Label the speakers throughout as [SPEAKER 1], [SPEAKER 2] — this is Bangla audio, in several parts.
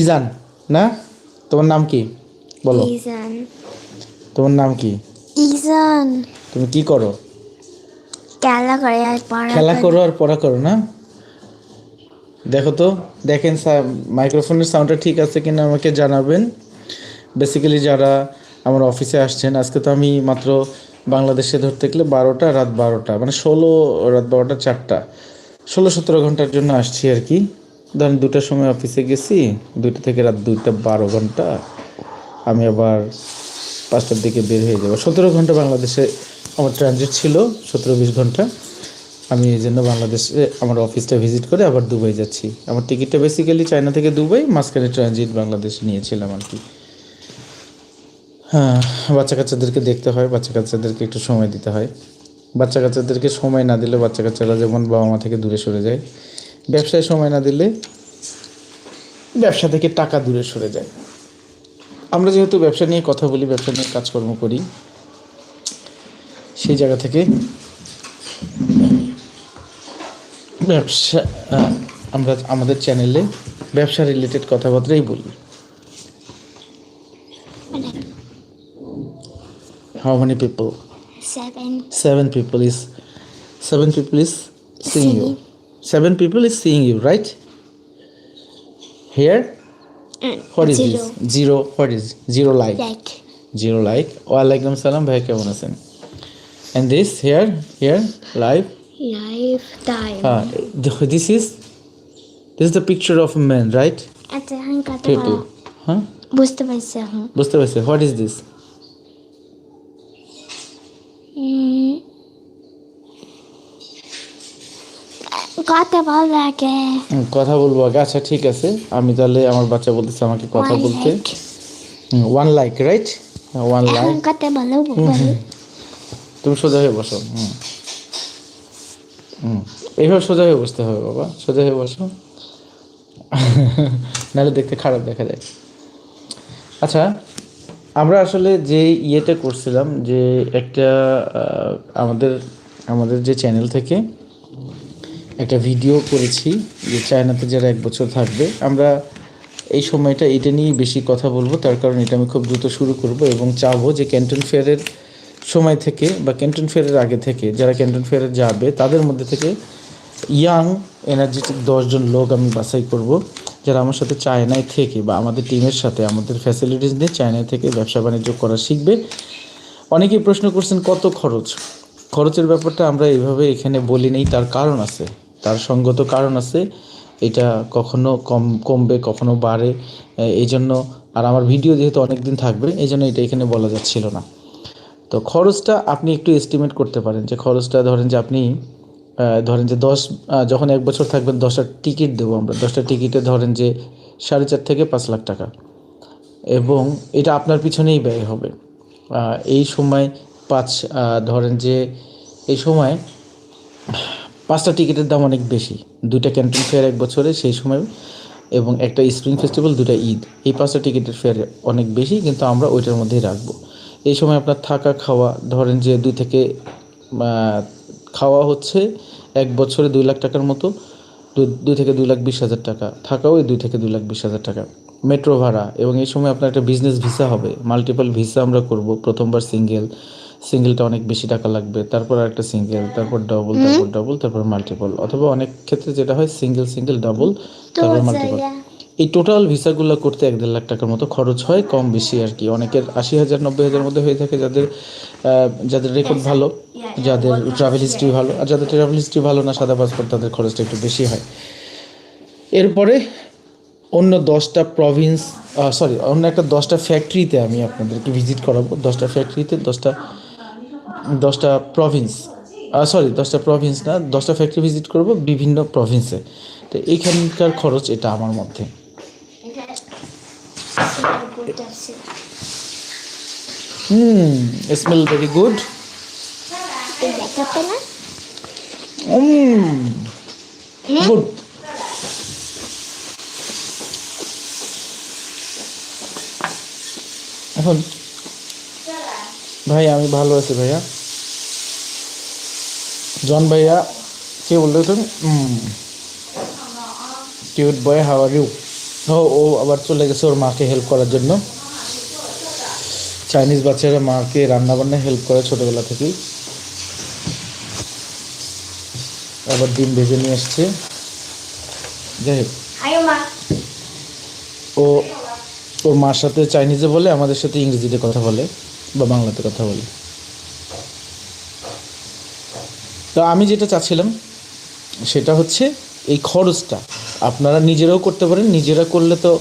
[SPEAKER 1] ইজান না? তোমার নাম কি? বলো।
[SPEAKER 2] ইজান।
[SPEAKER 1] তোমার নাম কি?
[SPEAKER 2] ইজান।
[SPEAKER 1] তুমি কি করো?
[SPEAKER 2] খেলা করে আর পড়া
[SPEAKER 1] খেলা
[SPEAKER 2] করো।
[SPEAKER 1] আর পড়া করো না? দেখো তো দেখেন মাইক্রোফোনের সাউন্ডটা ঠিক আছে কিনা আমাকে জানাবেন। বেসিক্যালি যারা আমার অফিসে আসছেন আজকে তো আমি মাত্র বাংলাদেশে ধরতে গেলে বারোটা রাত বারোটা মানে ষোলো রাত বারোটা চারটা। ষোলো সতেরো ঘণ্টার জন্য আসছি আর কি। ধরেন দুটার সময় অফিসে গেছি, দুইটা থেকে রাত দুইটা বারো ঘণ্টা। আমি আবার পাঁচটার দিকে বের হয়ে যাব। সতেরো ঘণ্টা বাংলাদেশে আমার ট্রানজিট ছিল, সতেরো বিশ ঘণ্টা। আমি এই জন্য বাংলাদেশে আমার অফিসটা ভিজিট করে আবার দুবাই যাচ্ছি। আমার টিকিটটা বেসিক্যালি চায়না থেকে দুবাই, মাঝখানে ট্রানজিট বাংলাদেশে নিয়েছিলাম আর কি। হ্যাঁ বাচ্চা কাচ্চাদেরকে দেখতে হয়, বাচ্চা কাচ্চাদেরকে একটু সময় দিতে হয়। বাচ্চা কাচ্চাদেরকে সময় না দিলে বাচ্চা কাচ্চারা যেমন বাবা মা থেকে দূরে সরে যায়। ব্যবসায় সময় না দিলে ব্যবসা থেকে টাকা দূরে সরে যায় আমরা যেহেতু ব্যবসা নিয়ে কথা বলি ব্যবসা নিয়ে কাজকর্ম করি সেই জায়গা থেকে ব্যবসা আমরা আমাদের চ্যানেলে ব্যবসা রিলেটেড কথাবার্তাই বলি How many people?
[SPEAKER 2] Seven.
[SPEAKER 1] Seven people is seven people is seeing you. Seven people is seeing you, right? Here,
[SPEAKER 2] Mm,
[SPEAKER 1] what is
[SPEAKER 2] zero.
[SPEAKER 1] this? Zero. What is zero like?
[SPEAKER 2] Like
[SPEAKER 1] Zero like. ওয়ালাইকুম সালাম ভাই কেমন আছেন And this here, here, live.
[SPEAKER 2] lifetime.
[SPEAKER 1] Uh, this is this is the picture of a man, right?
[SPEAKER 2] আচ্ছা? বুঝতে পারছি
[SPEAKER 1] বুঝতে পারছি হোয়াট ইজ দিস
[SPEAKER 2] কথা ভালো লাগে
[SPEAKER 1] কথা বলব আগে। আচ্ছা ঠিক আছে। আমি তাহলে আমার বাচ্চা বলতেছে আমাকে কথা বলতে। One like right one
[SPEAKER 2] like কথা ভালো
[SPEAKER 1] তুমি সোজা হয়ে বসো। হুম। হুম। এইভাবে সোজা হয়ে বসতে হবে বাবা। সোজা হয়ে বসো। নাহলে দেখতে খারাপ দেখা যায়। আচ্ছা আমরা আসলে যে ইয়েটা করছিলাম যে একটা আমাদের আমাদের যে চ্যানেল থেকে একটা ভিডিও করেছি যে চায়নাতে যারা এক বছর থাকবে, আমরা এই সময়টা এটা নিয়েই বেশি কথা বলব। তার কারণ এটা আমি খুব দ্রুত শুরু করব এবং চাবো যে ক্যান্টন ফেয়ারের সময় থেকে বা ক্যান্টন ফেয়ারের আগে থেকে যারা ক্যান্টন ফেয়ারে যাবে, তাদের মধ্যে থেকে ইয়াং এনার্জেটিক দশজন লোক আমি বাছাই করব যারা আমার সাথে চায়নায় থেকে বা আমাদের টিমের সাথে, আমাদের ফ্যাসিলিটিস নিয়ে চায়নায় থেকে ব্যবসা বাণিজ্য করা শিখবে। অনেকেই প্রশ্ন করছেন, কত খরচ? খরচের ব্যাপারটা আমরা এইভাবে এখানে বলি নেই, তার কারণ আছে। তার সঙ্গত কারণ আছে। এটা কখনো কম, কমবে, কখনো বাড়ে। এই জন্য আর আমার ভিডিও যেহেতু অনেক দিন থাকবে এই জন্য এটা এখানে বলা যাচ্ছিল না। তো খরচটা আপনি একটু এস্টিমেট করতে পারেন যে খরচটা ধরেন যে আপনি ধরেন যে দশ যখন এক বছর থাকবেন দশটা টিকিট দেবো আমরা। দশটা টিকিটে ধরেন যে সাড়ে চার থেকে পাঁচ লাখ টাকা। এবং এটা আপনার পিছনেই ব্যয় হবে। এই সময় পাঁচ ধরেন যে, এই সময় পাঁচটা টিকিটের দাম অনেক বেশি। দুইটা ক্যান্টিন ফেয়ার এক বছরে সেই সময় এবং একটা স্প্রিং ফেস্টিভ্যাল দুটা ঈদ। এই পাঁচটা টিকিটের ফেয়ার অনেক বেশি, কিন্তু আমরা ওইটার মধ্যেই রাখব। এই সময় আপনার থাকা, খাওয়া, ধরেন যে দুই থেকে খাওয়া হচ্ছে এক বছরে দুই লাখ টাকার মতো, দুই থেকে দুই লাখ বিশ হাজার টাকা। থাকাও ওই দুই থেকে দুই লাখ বিশ হাজার টাকা। মেট্রো ভাড়া এবং এই সময় আপনার একটা বিজনেস ভিসা হবে। মাল্টিপল ভিসা আমরা করব, প্রথমবার সিঙ্গেল সিঙ্গেলটা অনেক বেশি টাকা লাগবে তারপর একটা সিঙ্গেল তারপর ডবল তারপর ডবল তারপর মাল্টিপল অথবা অনেক ক্ষেত্রে যেটা হয় সিঙ্গেল সিঙ্গেল ডবল তারপর মাল্টিপল এই টোটাল ভিসাগুলো করতে এক দেড় লাখ টাকার মতো খরচ হয় কম বেশি আর কি। অনেকের আশি হাজার নব্বই হাজার মধ্যে হয়ে থাকে যাদের যাদের রেকর্ড ভালো যাদের ট্রাভেল হিস্ট্রি ভালো আর যাদের ট্রাভেল হিস্ট্রি ভালো না সাদা পাসপোর্ট তাদের খরচটা একটু বেশি হয়। এরপরে অন্য দশটা প্রভিন্স সরি অন্য একটা দশটা ফ্যাক্টরিতে আমি আপনাদেরকে ভিজিট করাবো। দশটা ফ্যাক্টরিতে দশটা দশটা প্রভিন্স সরি দশটা প্রভিন্স না, দশটা ফ্যাক্টরি ভিজিট করব বিভিন্ন প্রভিন্সে তো এইখানকার খরচ এটা আমার মধ্যে। Hmm smell very good good এখন, ভাই, আমি ভালো আছি, ভাইয়া। জন ভাইয়া কে বললে তুমি cute boy how are you ও ও আবার চলে গেছে ওর মাকে হেল্প করার জন্য। চাইনিজ বাচ্চারা মাকে রান্না বান্না হেল্প করে ছোটবেলা থেকেই। আবার ডিম ভেজে নিয়ে আসছে। যাই হোক। ও ওর মার সাথে চাইনিজে বলে আমাদের সাথে ইংরেজিতে কথা বলে বা বাংলাতে কথা বলে। তো আমি যেটা চাচ্ছিলাম, সেটা হচ্ছে এই খরচটা। আপনারা নিজেরাও করতে পারেন, নিজেরা করলে তো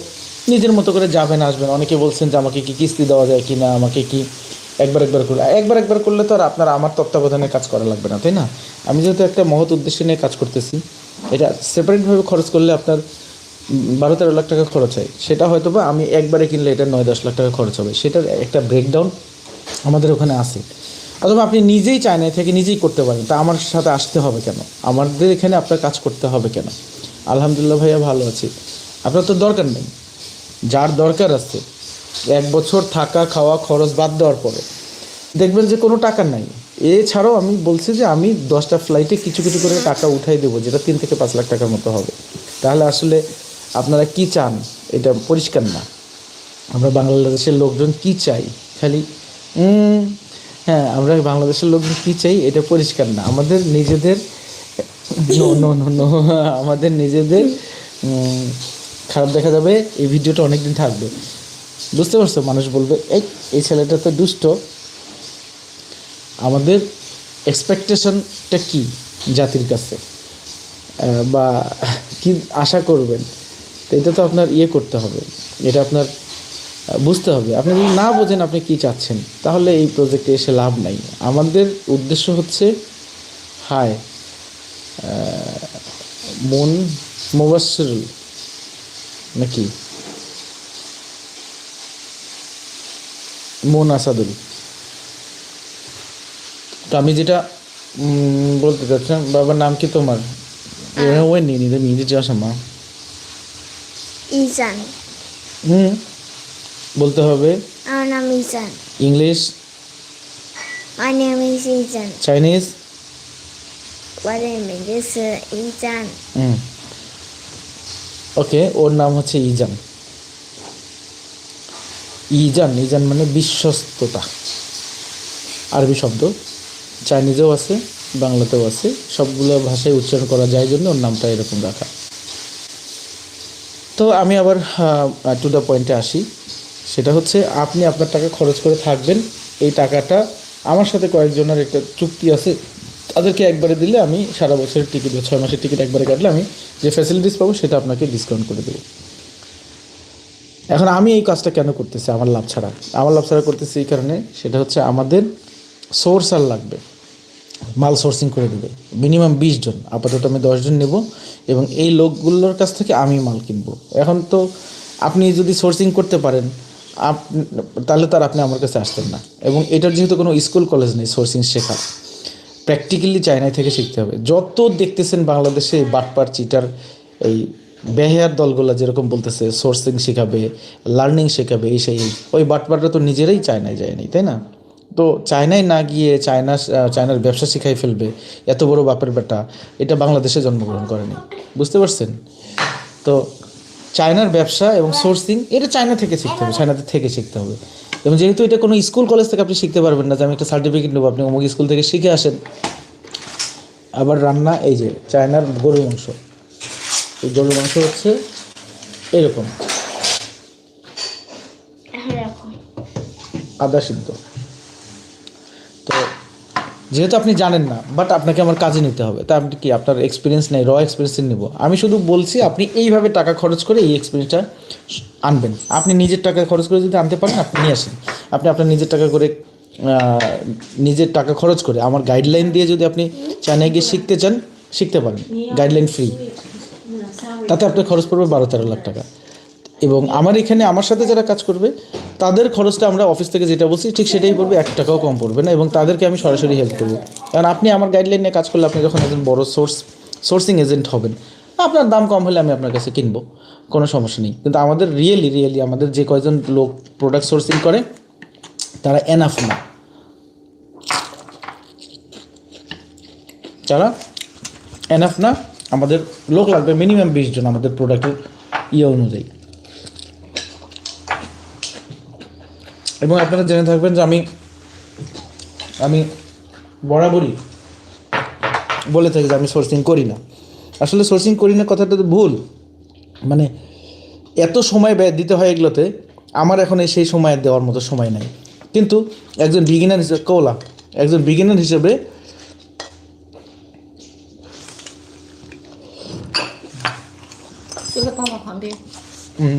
[SPEAKER 1] নিজের মতো করে যাবেন, আসবেন। অনেকে বলছেন যে আমাকে কি কিস্তি দেওয়া যায় কি না আমাকে কি একবার একবার করলে একবার একবার করলে তো আর আপনার আমার তত্ত্বাবধানে কাজ করা লাগবে না, তাই না? আমি যেহেতু একটা মহৎ উদ্দেশ্য নিয়ে কাজ করতেছি, এটা সেপারেটভাবে খরচ করলে আপনার বারো তেরো লাখ টাকা খরচ হয়। সেটা হয়তো বা আমি একবারে কিনলে এটা নয় দশ লাখ টাকা খরচ হবে। সেটার একটা ব্রেকডাউন আমাদের ওখানে আছে। অথবা আপনি নিজেই চায়না থেকে নিজেই করতে পারেন। তা আমার সাথে আসতে হবে কেন? আমাদের এখানে আপনার কাজ করতে হবে কেন? আলহামদুলিল্লাহ ভাইয়া ভালো আছি। আপনার তো দরকার নেই। যার দরকার আছে, এক বছর থাকা, খাওয়া, খরচ বাদ দেওয়ার পরে। দেখবেন যে কোনো টাকা নাই। এছাড়াও আমি বলছি যে আমি দশটা ফ্লাইটে কিছু কিছু করে টাকা উঠাই দেবো, যেটা তিন থেকে পাঁচ লাখ টাকার মতো হবে। তাহলে আসলে আপনারা কি চান, এটা পরিষ্কার না। আমরা বাংলাদেশের লোকজন কি চাই? খালি হ্যাঁ আমরা বাংলাদেশের লোকজন কি চাই? এটা পরিষ্কার না। আমাদের নিজেদের নো নো নো নো আমাদের নিজেদের খারাপ দেখা যাবে। এই ভিডিওটা অনেক দিন থাকবে। বুঝতে পারছ? মানুষ বলবে এই এই ছেলেটা তো দুষ্ট। আমাদের এক্সপেকটেশনটা কি জাতির কাছে? বা কি আশা করবেন? তো এটা তো আপনার ইয়ে করতে হবে। এটা আপনার বুঝতে হবে। আপনি যদি না বোঝেন আপনি কি চাচ্ছেন তাহলে এই প্রজেক্টে এসে লাভ নাই। আমাদের উদ্দেশ্য হচ্ছে হায় মন মোবাসরুল নাকি? মন আসাদুল। তো আমি যেটা বলতে চাচ্ছিলাম বাবার নাম কি তোমার? ওই নিয়ে নিয়ে দিতে আসা মা
[SPEAKER 2] ইজান।
[SPEAKER 1] হুম। বলতে হবে?
[SPEAKER 2] আমার নাম Izan.
[SPEAKER 1] English?
[SPEAKER 2] My name is Izan.
[SPEAKER 1] Chinese?
[SPEAKER 2] My name is Izan.
[SPEAKER 1] Hmm. Okay ওর নাম হচ্ছে ইজান। ইজান ইজান মানে বিশ্বস্ততা। আরবি শব্দ। চাইনিজেও আছে বাংলাতেও আছে। সবগুলো ভাষায় উচ্চারণ করা যায় জন্য ওর নামটা এরকম রাখা। তো আমি আবার টু দ্য পয়েন্টে আসি। সেটা হচ্ছে আপনি আপনার টাকা খরচ করে থাকবেন, এই টাকাটা আমার সাথে কয়েকজনের একটা চুক্তি আছে, তাদেরকে একবারে দিলে আমি সারা বছরের টিকিট ছয় মাসের টিকিট একবারে কাটলে আমি যে ফ্যাসিলিটিস পাবো সেটা আপনাকে ডিসকাউন্ট করে দেবো। এখন আমি এই কাজটা কেন করতেছি? আমার লাভ ছাড়া। আমার লাভ ছাড়া করতেছি এই কারণে সেটা হচ্ছে আমাদের সোর্স আর লাগবে। মাল সোর্সিং করে দেবে। মিনিমাম বিশ জন। আপাতত আমি দশজন নেব এবং এই লোকগুলোর কাছ থেকে আমি মাল কিনবো। এখন তো আপনি যদি সোর্সিং করতে পারেন আপ তাহলে তার আপনি আমার কাছে আসতেন না। এবং এটার যেহেতু কোনো স্কুল কলেজ নেই সোর্সিং শেখার প্র্যাকটিক্যালি চায়নায় থেকে শিখতে হবে। যত দেখতেছেন বাংলাদেশে বাটপার, চিটার, এই বেহেয়ার দলগুলো যেরকম বলতেছে, সোর্সিং শেখাবে, লার্নিং শেখাবে, এই সেই, ওই বাটপারটা তো নিজেরাই চায়নায় যায়নি তাই না? তো চায়নায় না গিয়ে চায়না, চায়নার ব্যবসা শিখাই ফেলবে, এত বড় বাপের বেটা, এটা বাংলাদেশে জন্মগ্রহণ করেনি। বুঝতে পারছেন? তো চায়নার ব্যবসা এবং সোর্সিং এটা চায়না থেকে শিখতে হবে চায়নাতে থেকে শিখতে হবে। এবং যেহেতু এটা কোনো স্কুল কলেজ থেকে আপনি শিখতে পারবেন না যে আমি একটা সার্টিফিকেট নেব আপনি অমুক স্কুল থেকে শিখে আসেন। আবার রান্না এই যে চায়নার গরু মাংস। এই গরু মাংস হচ্ছে এরকম। আদা সিদ্ধ। যেহেতু আপনি জানেন না বাট আপনাকে আমার কাজে নিতে হবে। তা আপনি কি আপনার এক্সপিরিয়েন্স নেই র এক্সপিরিয়েন্স নেব। আমি শুধু বলছি আপনি এইভাবে টাকা খরচ করে এই এক্সপিরিয়েন্সটা আনবেন। আপনি নিজের টাকা খরচ করে যদি আনতে পারেন আপনি নিয়ে আসেন। আপনি আপনার নিজের টাকা করে নিজের টাকা খরচ করে আমার গাইডলাইন দিয়ে যদি আপনি চায়নায় গিয়ে শিখতে চান শিখতে পারেন। গাইডলাইন ফ্রি তাতে আপনার খরচ পড়বে বারো তেরো লাখ টাকা। এবং আমার এখানে আমার সাথে যারা কাজ করবে, তাদের খরচটা আমরা অফিস থেকে যেটা বলছি, ঠিক সেটাই পড়বে, এক টাকাও কম পড়বে না এবং তাদেরকে আমি সরাসরি হেল্প করব। কারণ আপনি আমার গাইডলাইন কাজ করলে আপনি যখন একজন বড় সোর্স সোর্সিং এজেন্ট হবেন, আপনার দাম কম হলে আমি আপনার কাছে কিনবো, কোনো সমস্যা নেই। কিন্তু আমাদের রিয়েলি রিয়েলি আমাদের যে কয়জন লোক প্রোডাক্ট সোর্সিং করে, তারা এনাফ না। যারা এনাফ না, আমাদের লোক লাগবে মিনিমাম বিশ জন আমাদের প্রোডাক্টের ইয়ে অনুযায়ী। এবং আপনারা জেনে থাকবেন যে আমি আমি বরাবরই বলে থাকি যে আমি সোর্সিং করি না। আসলে সোর্সিং করি না কথাটা তো ভুল। মানে এত সময় ব্যয় দিতে হয় এগুলোতে আমার এখন সেই সময় দেওয়ার মতো সময় নাই। কিন্তু একজন বিগিনার হিসেবে কৌলা একজন বিগিনার হিসেবে হুম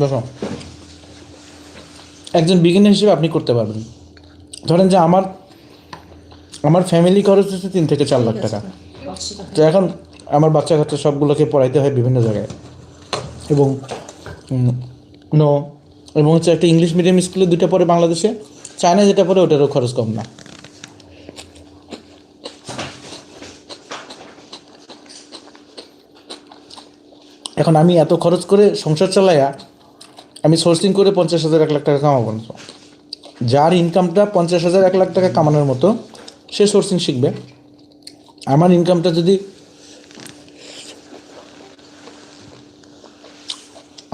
[SPEAKER 1] একজন বিগিনার হিসেবে আপনি করতে পারবেন। ধরেন যে আমার আমার ফ্যামিলি খরচ হচ্ছে তিন থেকে চার লাখ টাকা। তো এখন আমার বাচ্চা কাচ্চা সবগুলোকে পড়াইতে হয় বিভিন্ন জায়গায়। এবং ন এবং হচ্ছে একটা ইংলিশ মিডিয়াম স্কুলে দুটো পরে বাংলাদেশে চায়না যেটা পরে ওটারও খরচ কম না। এখন আমি এত খরচ করে সংসার চালাইয়া আমি সোর্সিং করে পঞ্চাশ হাজার, এক লাখ টাকা কামাবো না যার ইনকামটা পঞ্চাশ হাজার, এক লাখ টাকা কামানোর মতো, সে সোর্সিং শিখবে। আমার ইনকামটা যদি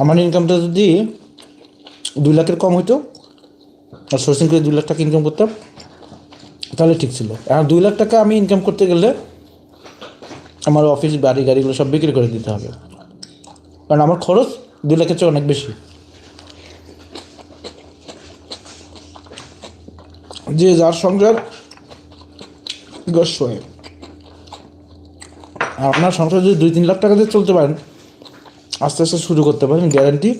[SPEAKER 1] আমার ইনকামটা যদি দুই লাখের কম হইতো, আর সোর্সিং করে দুই লাখ টাকা ইনকাম করতাম, তাহলে ঠিক ছিল। আর দুই লাখ টাকা আমি ইনকাম করতে গেলে আমার অফিস বাড়ি গাড়িগুলো সব বিক্রি করে দিতে হবে। কারণ আমার খরচ দুই লাখের চেয়ে অনেক বেশি। যে যার সংসার গস্য আর আপনার সংসার যদি দুই তিন লাখ টাকা দিয়ে চলতে পারেন, আস্তে আস্তে শুরু করতে পারেন গ্যারান্টি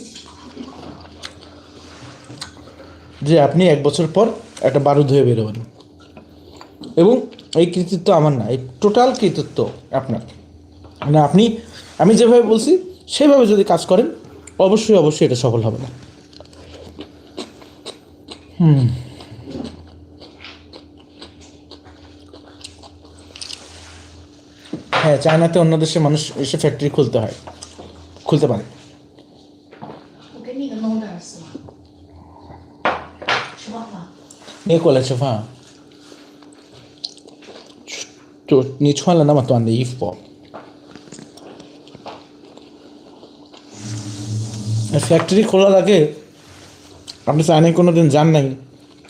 [SPEAKER 1] যে আপনি এক বছর পর একটা বারুদ হয়ে বেরোবেন। এবং এই কৃতিত্ব আমার না, এই টোটাল কৃতিত্ব আপনার। মানে আপনি, আমি যেভাবে বলছি, সেভাবে যদি কাজ করেন, অবশ্যই অবশ্যই এটা সফল হবে না। হুম। হ্যাঁ চায়নাতে অন্য দেশে মানুষ এসে ফ্যাক্টরি খুলতে হয় খুলতে পারে
[SPEAKER 3] 我给你个 n o d e 是吗？吃饱了。
[SPEAKER 1] 你过来吃饭。就你穿了那么短的衣服，factory খোলার আগে আপনি চায়নায় কোনো দিন যান নাই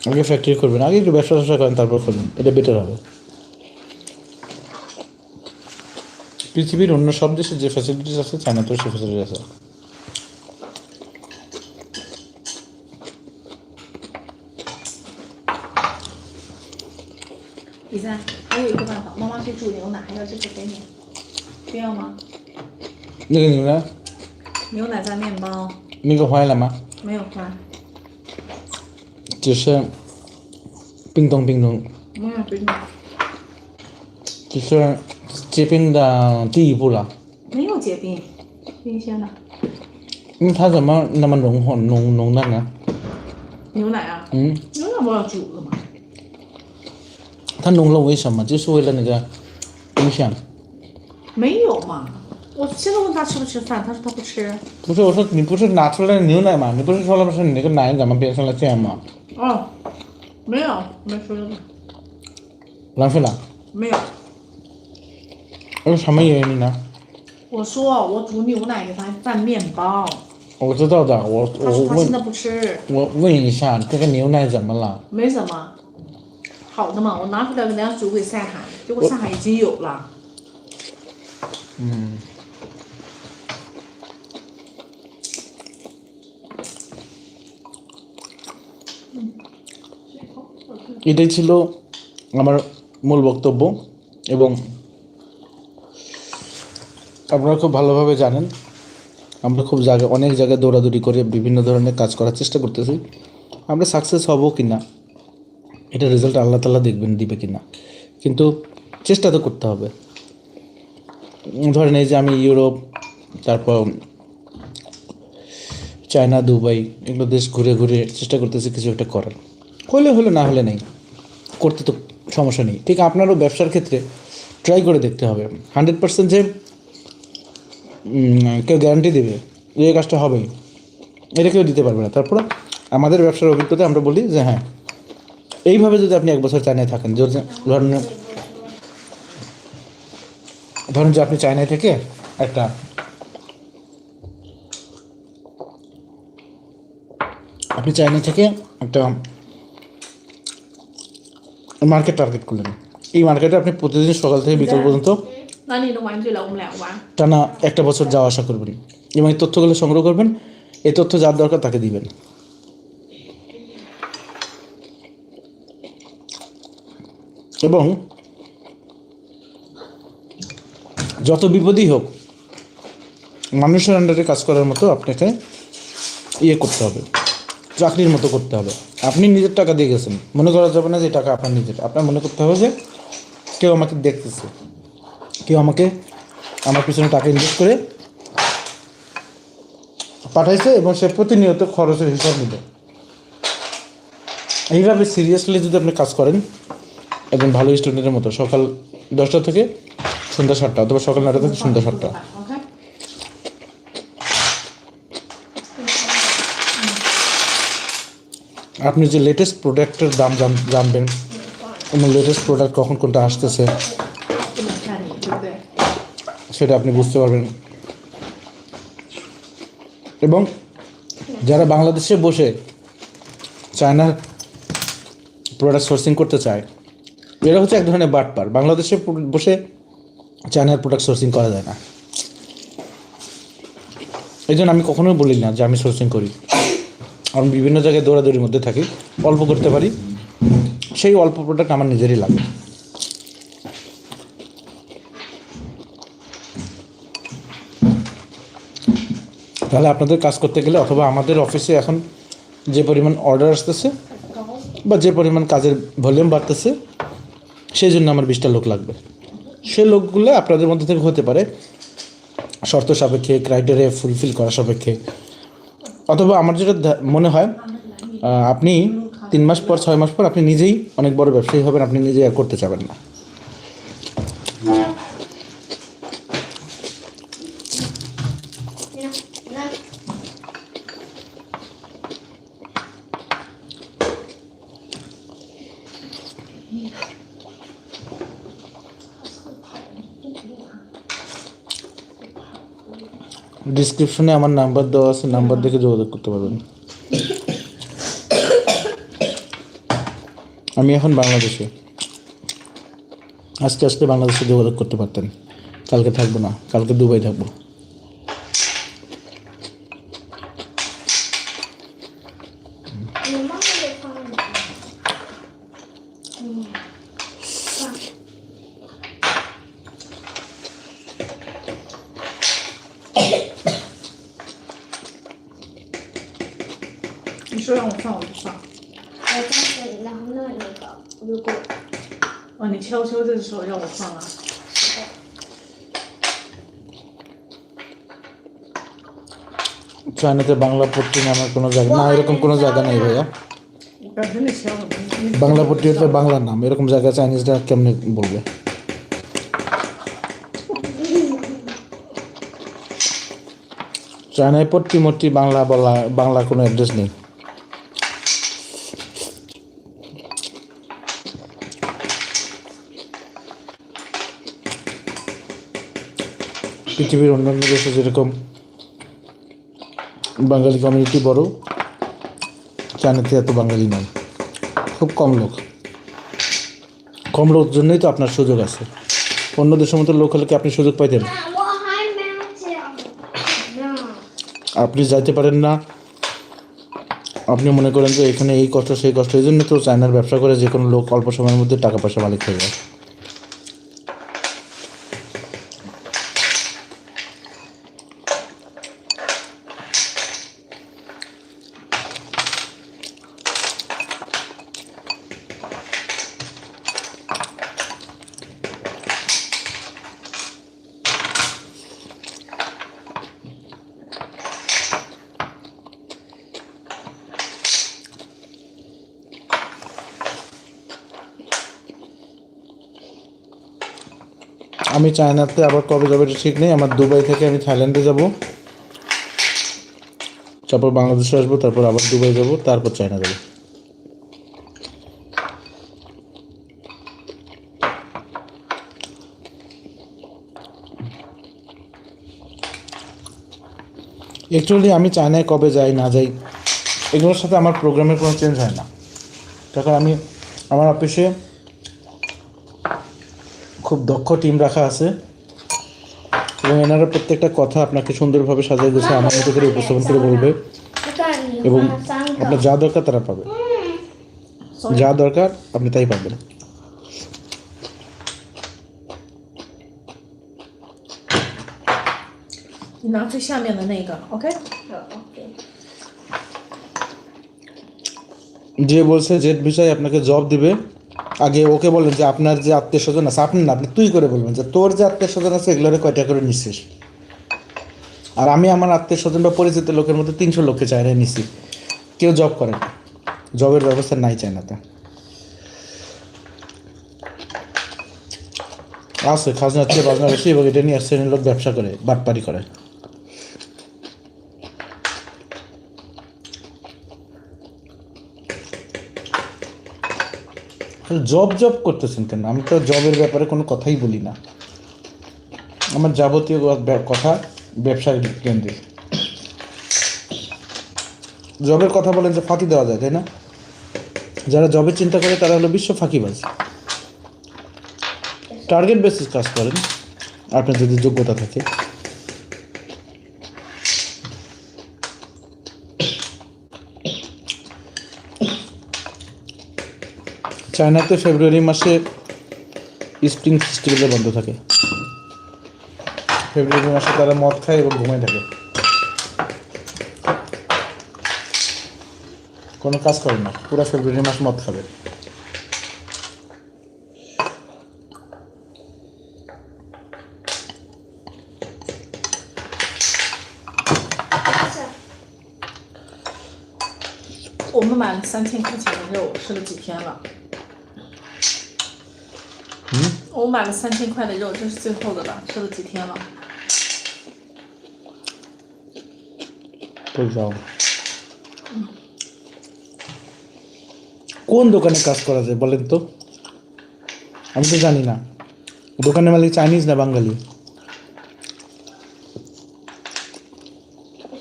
[SPEAKER 1] আগে ফ্যাক্টরি করবেন আগে একটু ব্যবসা ব্যবসা করেন তারপর করবেন এটা বেটার হবে পৃথিবীর অন্য সব দেশে যে ফ্যাসিলিটিস আছে চায়নাতেও সে ফ্যাসিলিটি আছে
[SPEAKER 3] 李三，还有一个办法，妈妈去煮牛奶，还有这个给你，需要吗？
[SPEAKER 1] 那个牛呢？
[SPEAKER 3] 牛奶加面包，
[SPEAKER 1] 那个坏了吗？
[SPEAKER 3] 没有坏，
[SPEAKER 1] 只是冰冻冰冻，
[SPEAKER 3] 没有冰的，
[SPEAKER 1] 只是 结冰的第一步了。
[SPEAKER 3] 没有结冰，冰鲜的
[SPEAKER 1] 嗯它怎么那么浓厚浓浓的呢？
[SPEAKER 3] 牛奶啊，
[SPEAKER 1] 嗯，
[SPEAKER 3] 牛奶不要煮了吗？
[SPEAKER 1] 它浓了为什么？就是为了那个冰箱。
[SPEAKER 3] 没有嘛，我现在问他吃不吃饭，他说他不吃。
[SPEAKER 1] 不是，我说你不是拿出来牛奶吗？你不是说了不是你那个奶怎么变成了这样吗？
[SPEAKER 3] 哦，没有，没说的，
[SPEAKER 1] 浪费了。
[SPEAKER 3] 没有。
[SPEAKER 1] 有什么原因呢？
[SPEAKER 3] 我说我煮牛奶给他拌面包，
[SPEAKER 1] 我知道的，我
[SPEAKER 3] 他
[SPEAKER 1] 我问
[SPEAKER 3] 说他现在不吃，
[SPEAKER 1] 我问一下，这个牛奶怎么了？
[SPEAKER 3] 没什么，好的嘛，我拿出来给人家煮给晒海，结果晒海已经有了。
[SPEAKER 1] 嗯。এটাই ছিল আমার মূল বক্তব্য এবং আপনারা খুব ভালোভাবে জানেন। আমরা খুব জায়গা অনেক জায়গায় দৌড়াদৌড়ি করে বিভিন্ন ধরনের কাজ করার চেষ্টা করতেছি। আমরা সাকসেস হব কি না এটা রেজাল্ট আল্লাহ তাল্লাহ দেখবেন, দিবে কি না কিন্তু চেষ্টা তো করতে হবে। ধরেন এই যে আমি ইউরোপ, তারপর চায়না, দুবাই, এগুলো দেশ ঘুরে ঘুরে চেষ্টা করতেছি কিছু একটা করার। হলে হলে না হলে নেই, করতে তো সমস্যা নেই। ঠিক আপনারও ব্যবসার ক্ষেত্রে ট্রাই করে দেখতে হবে। হান্ড্রেড পার্সেন্ট যে কেউ গ্যারান্টি দেবে এই কাজটা হবেই। এটা কেউ দিতে পারবে না। তারপর আমাদের ব্যবসার অভিজ্ঞতা আমরা বলি যে হ্যাঁ এইভাবে যদি আপনি এক বছর চায়নায় থাকেন, ধরেন ধরেন যে আপনি চায়নায় থেকে একটা আপনি চায়না থেকে একটা মার্কেট টার্গেট করলেন। এই মার্কেটে আপনি প্রতিদিন সকাল থেকে বিকাল পর্যন্ত টানা একটা বছর যাওয়া আসা করবেন। এবং এই তথ্যগুলো সংগ্রহ করবেন, এই তথ্য যার দরকার তাকে দিবেন। এবং যত বিপদই হোক, মানুষের আন্ডারে কাজ করার মতো আপনাকে ইয়ে করতে হবে, চাকরির মতো করতে হবে। আপনি নিজের টাকা দিয়ে গেছেন, মনে করা যাবে না যে টাকা আপনার নিজের। আপনার মনে করতে হবে যে কেউ আমাকে দেখতেছে। কেউ আমাকে আমার পিছনে টাকা ইনভেস্ট করে পাঠাইছে এবং সে প্রতিনিয়ত খরচের হিসাব নিল এইভাবে সিরিয়াসলি যদি আপনি কাজ করেন একজন ভালো স্টুডেন্টের মতো, সকাল দশটা থেকে সন্ধ্যা সাতটা অথবা সকাল নটা থেকে সন্ধ্যা সাতটা। আপনি যে লেটেস্ট প্রোডাক্টের দাম জানবেন, এবং লেটেস্ট প্রোডাক্ট কখন কোনটা আসতেছে সেটা আপনি বুঝতে পারবেন। এবং যারা বাংলাদেশে বসে চায়নার প্রোডাক্ট সোর্সিং করতে চায়, এরা হচ্ছে এক ধরনের বাটপার। বাংলাদেশে বসে চায়নার প্রোডাক্ট সোর্সিং করা যায় না। এই জন্য আমি কখনোই বলি না যে আমি সোর্সিং করি। আমি বিভিন্ন জায়গায় দৌড়াদৌড়ির মধ্যে থাকি, অল্প করতে পারি। সেই অল্প প্রোডাক্ট আমার নিজেরই লাগে। তাহলে আপনাদের কাজ করতে গেলে অথবা আমাদের অফিসে এখন যে পরিমাণ অর্ডার আসতেছে বা যে পরিমাণ কাজের ভলিউম বাড়তেছে, সেই জন্য আমার বিশটা লোক লাগবে। সে লোকগুলো আপনাদের মধ্যে থেকে হতে পারে শর্ত সাপেক্ষে ক্রাইটেরিয়া ফুলফিল করা সাপেক্ষে। অথবা আমার যেটা মনে হয় আপনি তিন মাস পর, ছয় মাস পর আপনি নিজেই অনেক বড় ব্যবসায়ী হবেন, আপনি নিজেই আর করতে চাবেন না
[SPEAKER 2] 那
[SPEAKER 1] ডিসক্রিপশনে আমার নাম্বার দেওয়া আছে নাম্বার দেখে যোগাযোগ করতে পারবেন। আমি এখন বাংলাদেশে। আজকে আজকে বাংলাদেশে যোগাযোগ করতে পারতেন। কালকে থাকব না, কালকে দুবাই থাকব। ইন্টারনেটে বাংলা পট্টি নামের কোনো জায়গা না, এরকম কোনো জায়গা নেই ভাইয়া। বাংলা পট্টি হচ্ছে বাংলার নাম, এরকম জায়গা চাইনিজরা কেমনে বলবে? চায়নায় পট্টি মট্টি বাংলা বলা, বাংলা কোনো অ্যাড্রেস নেই। পৃথিবীর অন্যান্য দেশে যেরকম বাঙালি কমিউনিটি বড়। চায়নাতে এত বাঙালি নাই। খুব কম লোক। কম লোক জন্যই তো আপনার সুযোগ আছে। অন্য দেশের মতো লোক হলে কি আপনি সুযোগ পাইতেন? আপনি যাইতে পারেন না। আপনি মনে করেন যে এখানে এই কষ্ট, সেই কষ্ট, এই জন্য তো চায়নার ব্যবসা করে যে কোনো লোক অল্প সময়ের মধ্যে টাকা পয়সা মালিক হয়ে যায়। আমি চায়নাতে আবার কবে যাব এটা ঠিক নেই। আমার দুবাই থেকে আমি থাইল্যান্ডে যাব। তারপর বাংলাদেশে আসব, তারপর আবার দুবাই যাব, তারপর চায়না যাব। অ্যাকচুয়ালি আমি চায়নায় কবে যাই না যাই, এগুলোর সাথে আমার প্রোগ্রামের কোনো চেঞ্জ হয় না। তখন আমি, আমার অফিসে খুব দক্ষ টিম রাখা আছে এবং এনারা প্রত্যেকটা কথা আপনাকে সুন্দরভাবে সাজিয়ে গুছিয়ে আমার মতো করে উপস্থাপন করে বলবে
[SPEAKER 2] 这个你
[SPEAKER 1] এবং
[SPEAKER 2] 画三
[SPEAKER 1] আপনার
[SPEAKER 2] 个，
[SPEAKER 1] যা দরকার তারা পাবে যা দরকার আপনি তাই পাবেন
[SPEAKER 3] 你拿最下面的那个，OK？
[SPEAKER 2] 好，OK，
[SPEAKER 1] যে বলছে জেট ভিসায় আপনাকে জব দিবে আগে ওকে বলেন যে আপনার যে আত্মীয় স্বজন আছে, আপনি না, আপনি তুই করে বলবেন যে তোর যে আত্মীয় স্বজন আছে, এগুলোরে কয়টা করে নিচ্ছিস আর আমি আমার আত্মীয় স্বজন বা পরিচিত লোকের মধ্যে তিনশো লোককে চাইরে নিছি। কেউ জব করে না। জবের ব্যবস্থা নাই চায়নাতে। আছে খাজনা থেকে বাজনা বেশি এবং এটা নিয়ে শ্রেণির লোক ব্যবসা করে, বাটপারি করে। জব জব করতেছেন কেন? আমি তো জবের ব্যাপারে কোনো কথাই বলি না। আমার যাবতীয় কথা ব্যবসার কেন্দ্রিক জবের কথা বলেন যে ফাঁকি দেওয়া যায়, তাই না? যারা জবের চিন্তা করে, তারা হলো বিশ্ব ফাঁকিবাজ। টার্গেট বেসিস কাজ করেন। আপনার যদি যোগ্যতা থাকে। চায়নাতে ফেব্রুয়ারি মাসে স্প্রিং ফেস্টিভ্যালে বন্ধ থাকে ফেব্রুয়ারি মাসে তারা মদ খায় এবং ঘুমায় থাকে কোনো কাজ করে না পুরো ফেব্রুয়ারি মাস মদ খাবে
[SPEAKER 2] 这
[SPEAKER 3] 我们买了三千块钱的肉，吃了几天了？
[SPEAKER 1] 嗯，
[SPEAKER 3] 我买了三千块的肉，这是最后的了，吃了几天了？
[SPEAKER 1] তো যাও কোন দোকানে কাজ করা যায় বলেন তো আমি তো জানি না দোকানের মালিক চাইনিজ না বাঙালি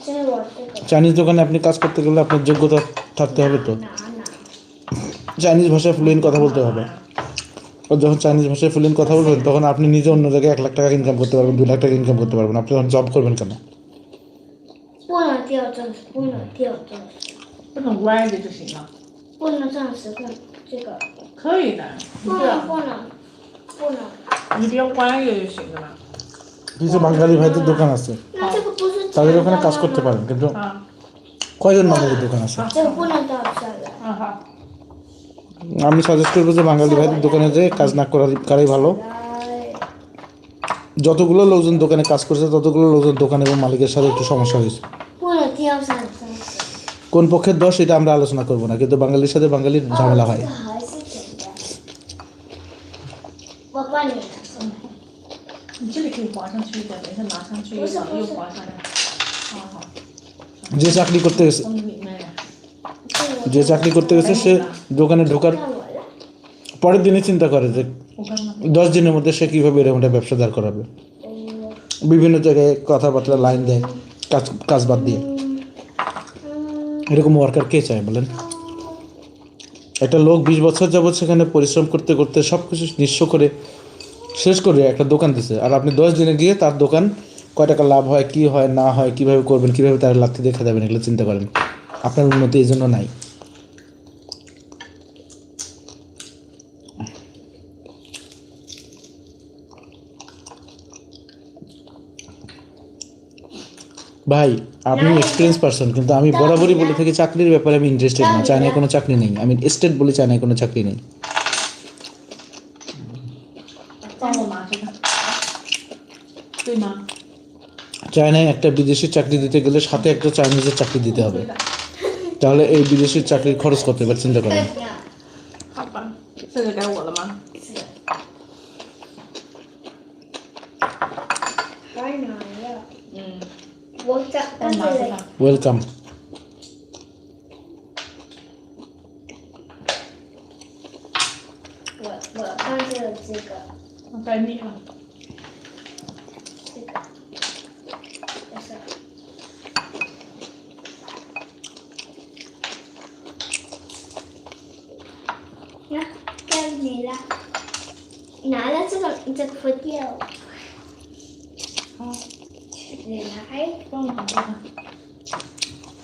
[SPEAKER 2] 现在我这个
[SPEAKER 1] চাইনিজ দোকানে আপনি কাজ করতে গেলে আপনার যোগ্যতা থাকতে হবে তো
[SPEAKER 2] 拿拿，
[SPEAKER 1] চাইনিজ ভাষায় ফ্লুয়েন্ট কথা বলতে হবে আর যখন চাইনিজ ভাষায় ফ্লুয়েন্ট কথা বলবেন তখন আপনি নিজে অন্য জায়গায় এক লাখ টাকা ইনকাম করতে পারবেন দু লাখ টাকা ইনকাম করতে পারবেন। আপনি তখন জব করবেন কেন? কিছু বাঙালি ভাইদের দোকান আছে। তাদের ওখানে কাজ করতে পারেন কিন্তু কয়জন মানুষের দোকান আছে? আমি সাজেস্ট করব যে বাঙালি ভাইয়ের দোকানে যে কাজ না করা কারাই ভালো। যতগুলো লোকজন দোকানে কাজ করছে ততগুলো লোকজন দোকান এবং মালিকের সাথে একটু সমস্যা হয়েছে। কোন পক্ষের দশ এটা আমরা আলোচনা করব না কিন্তু বাঙালির সাথে বাঙালির ঝামেলা হয়। যে চাকরি করতে যে চাকরি করতে গেছে, সে দোকানে ঢোকার পরের দিনে চিন্তা করে যে দশ দিনের মধ্যে সে কীভাবে এরকম একটা ব্যবসা দাঁড় করাবে। বিভিন্ন জায়গায় কথাবার্তা লাইন দেয়, কাজ কাজ বাদ দিয়ে। এরকম ওয়ার্কার কে চায় বলেন? একটা লোক বিশ বছর যাবৎ সেখানে পরিশ্রম করতে করতে সব কিছু নিঃস্ব করে শেষ করে একটা দোকান দিছে। আর আপনি দশ দিনে গিয়ে তার দোকান কয় টাকা লাভ হয়, কি হয়, না হয়, কীভাবে করবেন, কীভাবে তার লাভ থেকে দেখা যাবেন এগুলো চিন্তা করেন। আপনার উন্নতি এই জন্য নাই। ভাই আপনি এক্সপিরিয়েন্স পারসন কিন্তু আমি বরাবরই বলে থাকি চাকরির ব্যাপারে আমি ইন্টারেস্টেড না। চায়নায় কোনো চাকরি নেই। আমি স্টেট বলে চায়নায় কোনো চাকরি নেই। চায়নায় একটা বিদেশি চাকরি দিতে গেলে সাথে একটা চাইনিজের চাকরি দিতে হবে। তাহলে এই বিদেশি চাকরির খরচ কত এবার চিন্তা করেন
[SPEAKER 3] 好吧，这个该我了吗？
[SPEAKER 2] 当然了，
[SPEAKER 3] 嗯，
[SPEAKER 2] 我这
[SPEAKER 3] 帮我拿这个。
[SPEAKER 1] ওয়েলকাম
[SPEAKER 2] 我我看这个这个
[SPEAKER 3] 我该你了。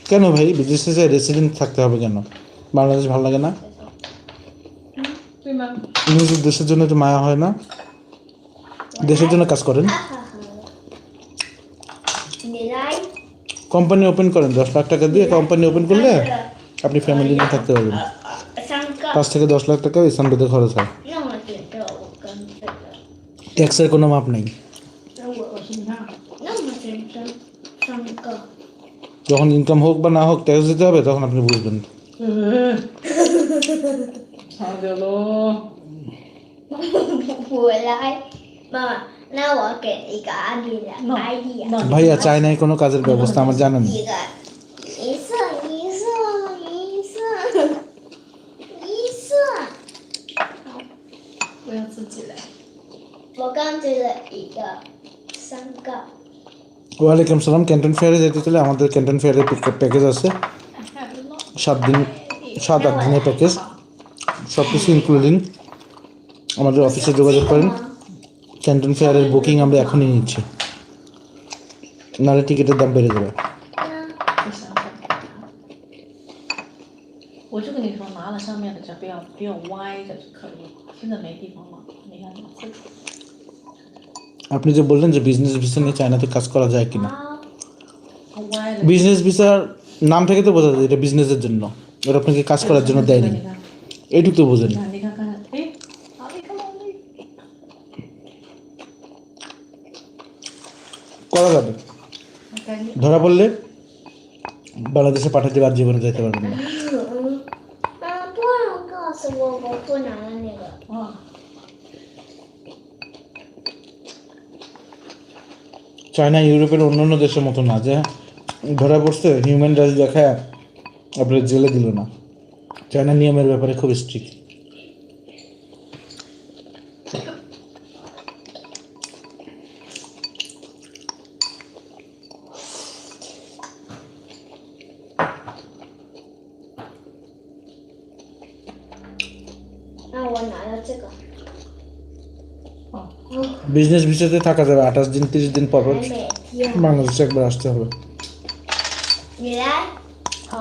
[SPEAKER 1] কেন ভাই বিদেশে রেসিডেন্ট থাকতে হবে কেন বাংলাদেশ ভালো লাগে না নিজের দেশের জন্য একটু মায়া হয় না দেশের জন্য কাজ করেন কোম্পানি ওপেন করেন দশ লাখ টাকা দিয়ে কোম্পানি ওপেন করলে আপনি ফ্যামিলি নিয়ে থাকতে পারবেন পাঁচ থেকে দশ লাখ টাকা ইসলাম বেদে খরচ হয় ট্যাক্সের কোনো মাপ নেই যখন ইনকাম হোক বা না হোক ট্যাক্স দিতে হবে তখন আপনি বুঝবেন
[SPEAKER 3] 嗯，好的喽。
[SPEAKER 2] 我来，妈妈，那我给一个阿丽的
[SPEAKER 3] No,
[SPEAKER 2] idea，
[SPEAKER 3] no.
[SPEAKER 1] ভাইয়া চায়নায় কোনো কাজের ব্যবস্থা আমার জানা নেই
[SPEAKER 2] 一个一色一色一色一色，
[SPEAKER 3] 我要自己来。
[SPEAKER 2] 我刚追了一个三个，
[SPEAKER 1] ওয়ালাইকুম সালাম ক্যান্টন ফেয়ারে যেতে চলে আমাদের ক্যান্টন ফেয়ারের প্যাকেজ আছে। সাত দিন, সাত আট দিনের প্যাকেজ সব কিছু ইনক্লুডিং আমাদের অফিসে যোগাযোগ করেন। ক্যান্টন ফেয়ারের বুকিং আমরা এখনই নিচ্ছি। নাহলে টিকিটের দাম বেড়ে যাবে। আপনি যে বললেন যে বিজনেস ভিসা নিয়ে চায়নাতে কাজ করা যায় কিনা? বিজনেস ভিসার নাম থেকে তো বোঝা যায় এটা বিজনেসের জন্য। এটা আপনাকে কাজ করার জন্য দেয়নি? এইটুকু তো বোঝেন। করা যাবে। ধরা পড়লে বাংলাদেশে পাঠাতে বা জীবনে যেতে পারবেন না। চায়না ইউরোপের অন্যান্য দেশের মতো না যে ধরা পড়ছে হিউম্যান রাইটস দেখায় আপনার জেলে দিল না চায়না নিয়মের ব্যাপারে খুব স্ট্রিক্ট
[SPEAKER 2] 那我拿了这个，
[SPEAKER 3] 哦，
[SPEAKER 1] বিজনেস ভিসাতে থাকা যাবে আঠাশ দিন তিরিশ দিন পর পর
[SPEAKER 2] 还没贴，
[SPEAKER 1] বাংলাদেশে একবার আসতে হবে
[SPEAKER 2] 你来，
[SPEAKER 3] 好，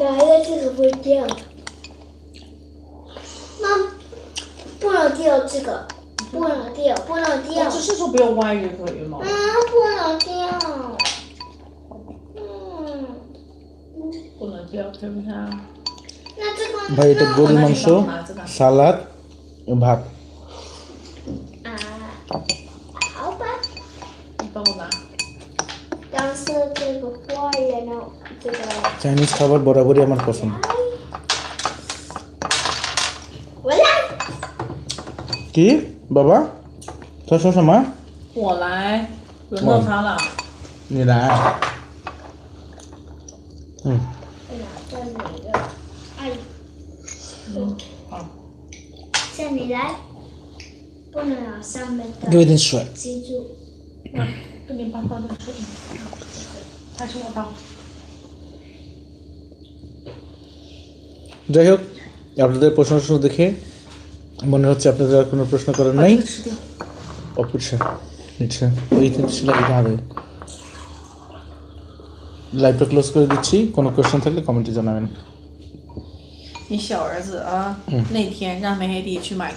[SPEAKER 2] 拿了这个会掉，妈，不能掉这个，不能掉，不能
[SPEAKER 3] 我
[SPEAKER 2] 掉，
[SPEAKER 3] 只是说不要歪就可
[SPEAKER 1] ভাই এটা
[SPEAKER 2] 那
[SPEAKER 1] গরুর
[SPEAKER 3] 那你
[SPEAKER 1] মাংস
[SPEAKER 3] 帮我拿这个。
[SPEAKER 1] সালাদ ভাত
[SPEAKER 2] 啊，好吧，
[SPEAKER 3] 你帮我拿。
[SPEAKER 2] 但是这个坏了呢，这个。
[SPEAKER 1] চাইনিজ খাবার বরাবরই আমার পছন্দ
[SPEAKER 2] 我来，
[SPEAKER 1] কি বাবা তোর说什么
[SPEAKER 3] 我来，轮到他了。
[SPEAKER 1] 你来
[SPEAKER 2] 面
[SPEAKER 1] 给我
[SPEAKER 2] 的，
[SPEAKER 1] 点水
[SPEAKER 2] 记住。
[SPEAKER 3] 那给你帮倒点水。还是我倒。
[SPEAKER 1] যাই হোক আপনাদের প্রশ্ন টশ্ন দেখে মনে হচ্ছে আপনাদের আর কোনো প্রশ্ন করার
[SPEAKER 3] 把
[SPEAKER 1] নাই
[SPEAKER 3] 这个吃掉。
[SPEAKER 1] অপুরসা নিচ্ছে ওই কিন্তু ছিল এটা হবে লাইভটা ক্লোজ করে দিচ্ছি কোনো কোয়েশ্চেন থাকলে কমেন্টে জানাবেন
[SPEAKER 3] 你小儿子啊，那天让梅黑弟去买